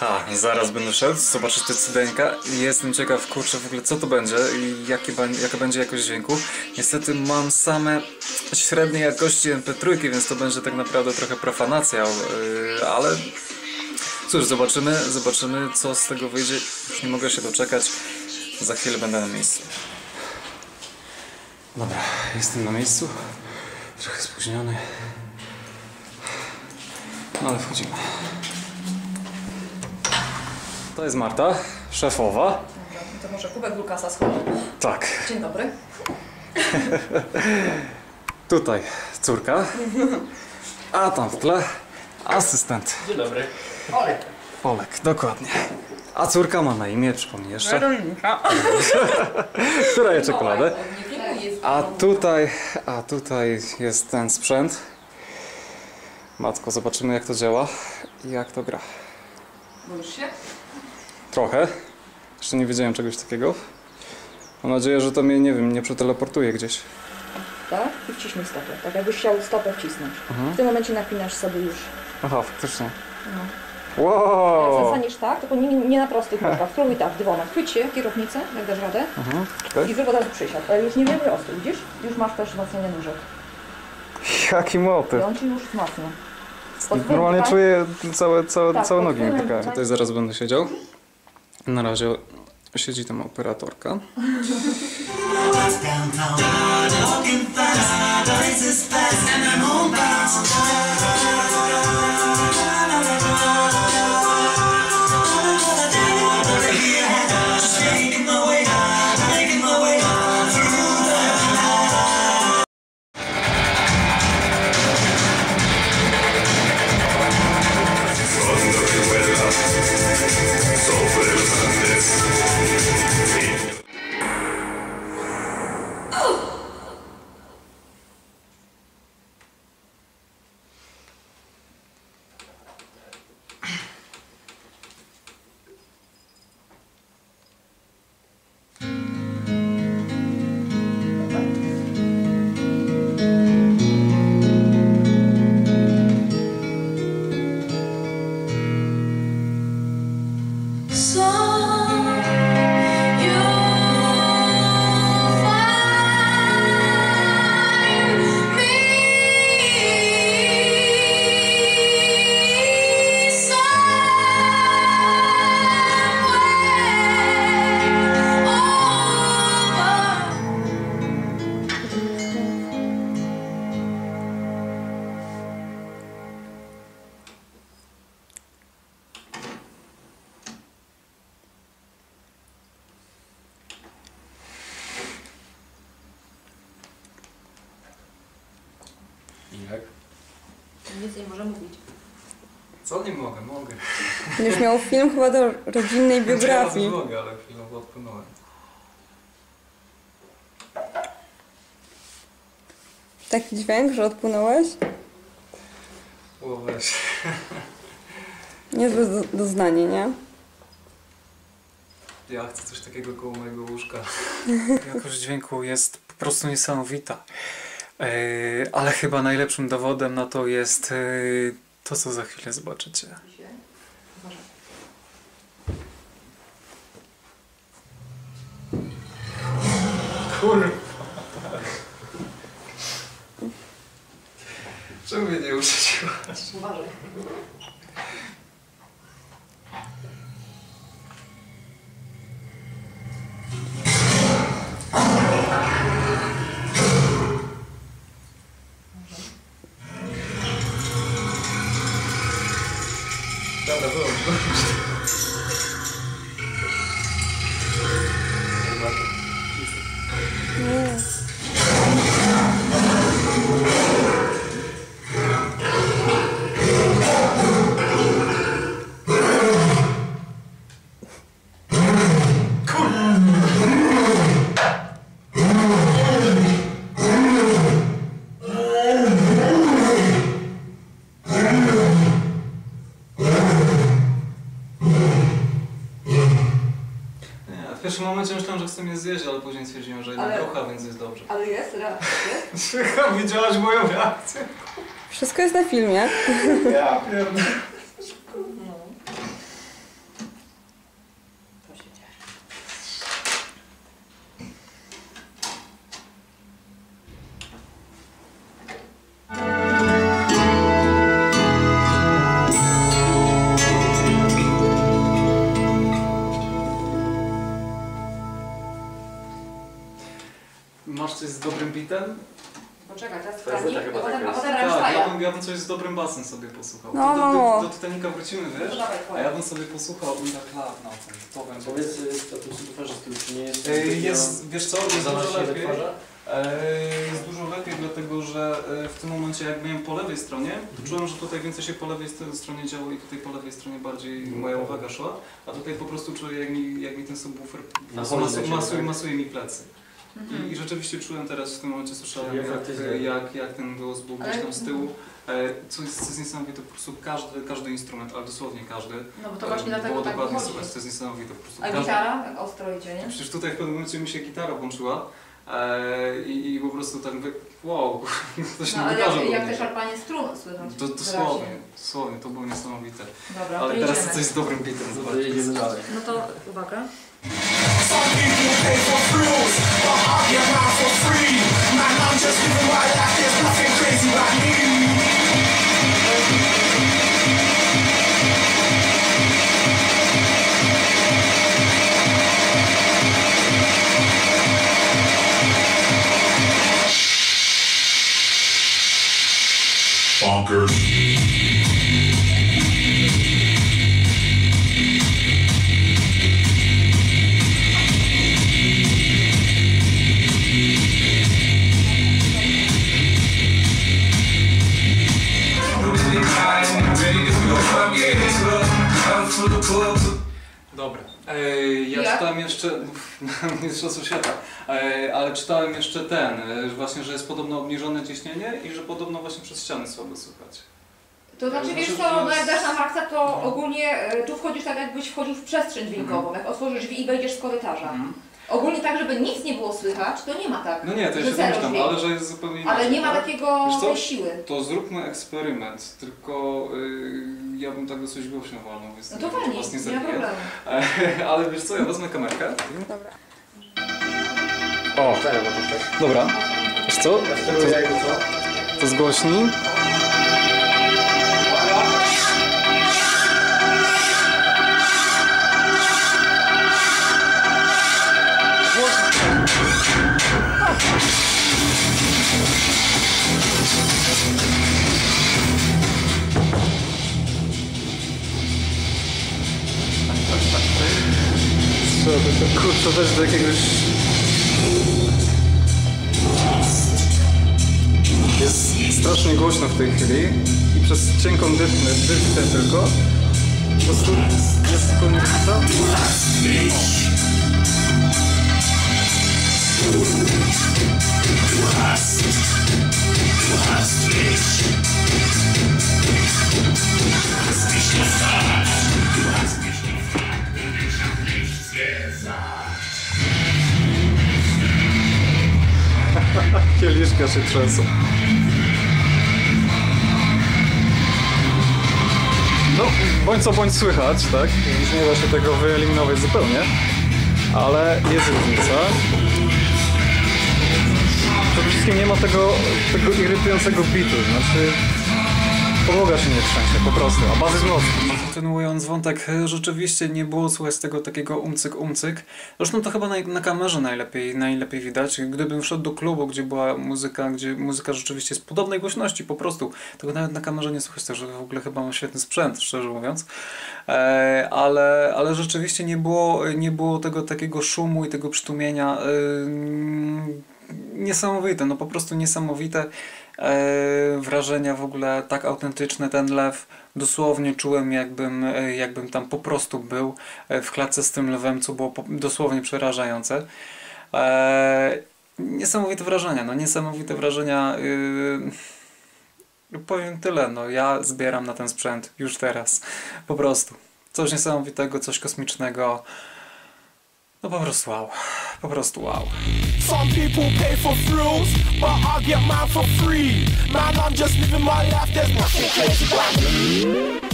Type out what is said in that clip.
Ha, zaraz będę szedł, zobaczyć te cydeńka i jestem ciekaw, kurczę, w ogóle co to będzie i jakie, jaka będzie jakość dźwięku. Niestety mam same średniej jakości MP3, więc to będzie tak naprawdę trochę profanacja, yy, ale cóż, zobaczymy, zobaczymy co z tego wyjdzie. Już nie mogę się doczekać, za chwilę będę na miejscu. Dobra, jestem na miejscu, trochę spóźniony, no ale wchodzimy. To jest Marta, szefowa. To może kubek Lukasa schowam. Tak. Dzień dobry. Tutaj córka. A tam w tle asystent. Dzień dobry. Olek. Olek, dokładnie. A córka ma na imię, przypomnij jeszcze. Weronika. Która je czekoladę. Jest A tutaj, a tutaj jest ten sprzęt. Matko, zobaczymy jak to działa i jak to gra. Boisz się? Trochę. Jeszcze nie wiedziałem czegoś takiego. Mam nadzieję, że to mnie, nie wiem, nie przeteleportuje gdzieś. tak? I wciśnij stopę. Tak jakbyś chciał stopę wcisnąć. W tym momencie napinasz sobie już. Aha, faktycznie. Jak Wow! zostaniesz tak, tylko nie, nie na prostych nóżkach. Spróbuj tak, dwoma. Chwyć się kierownicę, jak dasz radę. Mhm. I zrób od razu przysiad. Ale już nie wiem ostro, widzisz? Już masz też wzmocnienie nóżek. Jaki I motyw. on ci już wzmacnia. Normalnie tak? czuję całe, całe, Tak, całe nogi mi pękają. tak. Tutaj zaraz będę siedział. Na razie siedzi tam operatorka. I jak? Nic nie może mówić. Co nie mogę? Mogę. Będziesz miał film chyba do rodzinnej biografii. mogę, ale chwilowo odpłynąłem. Taki dźwięk, że odpłynąłeś? O, weź. Niezłe do- doznanie, nie? Ja chcę coś takiego koło mojego łóżka. Jakość dźwięku jest po prostu niesamowita. Yy, ale chyba najlepszym dowodem na to jest yy, to, co za chwilę zobaczycie. Pierwszym momencie myślałem, że chcę mnie zjeść, ale później stwierdziłem, że jednak Ale- rucha, więc jest dobrze. Ale jest, reakcja. Widziałaś moją reakcję? Wszystko jest na filmie. Ja pierdolę. Bitem? Poczekaj, teraz Titanic, chyba a potem, taka a jest. potem Tak, ja Rammsteina. bym, ja bym coś z dobrym basem sobie posłuchał. No, do, no, do, no. do Titanica wrócimy, No wiesz? dawaj, A twoje. ja bym sobie posłuchał Unda Cloud na ten. To będzie. Powiedz y, o tym subwoofers, który nie jest... Ej, Jest, wiesz co, jest dużo lepiej. Jest dużo lepiej, dlatego że e, w tym momencie jak byłem po lewej stronie, Mhm. to czułem, że tutaj więcej się po lewej st- stronie działo i tutaj po lewej stronie bardziej Mhm. moja uwaga szła, a tutaj po prostu czuję jak mi, jak mi ten subwoofer Na masu, holu masu, leciał, masuje, tak? masuje mi plecy. Mhm. I, I rzeczywiście czułem teraz w tym momencie, słyszałem jak, jak, zjadł. jak, ten głos był gdzieś tam z tyłu. E, Co jest, co jest niesamowite, po prostu każdy, każdy instrument, ale dosłownie każdy, No bo to e, właśnie dlatego było tak dokładnie wychodzi. słychać, to jest niesamowite po prostu. A Każdy- gitara, jak ostro idzie, nie? Przecież tutaj w pewnym momencie mi się gitara włączyła e, i, i po prostu tak mówię, wow, coś No nam ale wydarza. jak, jak te szarpanie strun słychać. To dosłownie, dosłownie, to było niesamowite. Dobra, Ale to teraz coś z dobrym bitem, No to zobaczcie. No to uwaga. Some people pay for thrills, but I get mine for free. Man, I'm just living my life, there's nothing crazy about me. Jeszcze, Mistrzostwo Świata, Ej, ale czytałem jeszcze ten, e, że właśnie, że jest podobno obniżone ciśnienie i że podobno właśnie przez ściany słabo słychać. To znaczy, Znaczy, wiesz co, no jak dasz na maksa, to ogólnie e, tu wchodzisz tak, jakbyś wchodził w przestrzeń dźwiękową, jak otworzysz drzwi i wejdziesz z korytarza. Mhm. Ogólnie tak, żeby nic nie było słychać, to nie ma tak. No nie, to ja się domyślam, ale że jest zupełnie inaczej. Ale nie ma tak? takiego tej siły. To zróbmy eksperyment, tylko y, ja bym tak dosyć głośno walnął, więc No to walnij, was nie nie ma problemu. Ale wiesz co, ja wezmę kamerkę. Dobra. O, tak. dobra. Wiesz co? To? To zgłośnij. To też do jakiegoś... Jest strasznie głośno w tej chwili i przez cienką dyftę, dyftę tylko. Po prostu jest tylko różnica. Kieliszka się trzęsą. No, bądź co bądź słychać, tak? Już nie da się tego wyeliminować zupełnie, ale jest różnica. Przede wszystkim nie ma tego, tego irytującego bitu, znaczy podłoga się nie trzęsie, po prostu, a baz jest mocna. Kontynuując wątek, rzeczywiście nie było słychać tego takiego umcyk, umcyk. Zresztą to chyba na, na kamerze najlepiej, najlepiej widać. Gdybym wszedł do klubu, gdzie była muzyka, gdzie muzyka rzeczywiście jest podobnej głośności po prostu, tego nawet na kamerze nie słychać, także w ogóle chyba mam świetny sprzęt, szczerze mówiąc. E, ale, ale rzeczywiście nie było, nie było tego takiego szumu i tego przytłumienia. E, niesamowite, no po prostu niesamowite e, wrażenia w ogóle, tak autentyczne ten lew. Dosłownie czułem jakbym, e, jakbym tam po prostu był e, w klatce z tym lwem, co było po, dosłownie przerażające. E, niesamowite wrażenia, no niesamowite wrażenia. Yy, powiem tyle, no ja zbieram na ten sprzęt już teraz, po prostu. Coś niesamowitego, coś kosmicznego. No po prostu wow, po prostu wow. Some people pay for thrills, but I get mine for free. Man, I'm just living my life, there's nothing crazy about me.